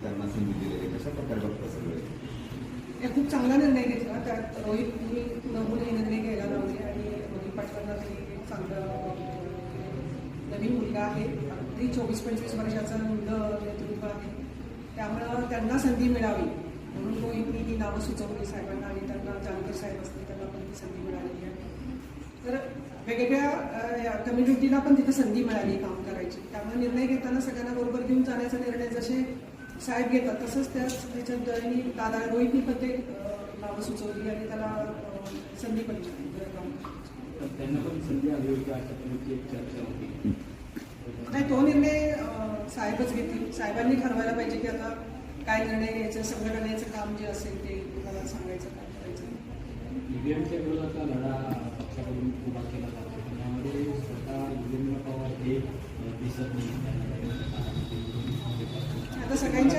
त्यांना संधी दिलेली कशा प्रकारे बघता सगळे? खूप चांगला निर्णय घेतला. त्यात रोहित मी हे निर्णय घ्यायला लावले आणि रोहित पाटलांना ते चांगलं नवीन मुलगा आहे. अगदी चोवीस पंचवीस वर्षाचा मुलगा नेतृत्व आहे. त्यामुळं त्यांना संधी मिळावी. म्हणून रोहितनी ही नावं सुचवली साहेबांना आणि त्यांना जानकर साहेब असतील त्यांना पण ती संधी मिळालेली आहे. तर वेगवेगळ्या कम्युनिटीला पण तिथं संधी मिळाली काम करायची. त्यामुळे निर्णय घेताना सगळ्यांना बरोबर घेऊन जाण्याचा निर्णय जसे साहेब घेतात तसंच त्याच त्याच्यात त्यांनी दादा रोहितनी पण ते नावं सुचवली आणि त्याला संधी पण काम त्यांना पण संधी आली होती होती. नाही तो निर्णय साहेबच घेतील. साहेबांनी ठरवायला पाहिजे की आता काय निर्णय घ्यायचं संघटनेचं काम जे असेल ते मला सांगायचं काय करायचं. ईव्हीएमच्या विरोधाचा लढा पक्षाकडून उभा केला जातो. त्यामध्ये स्वतः पवार हे दिसत नाही. सगळ्यांच्या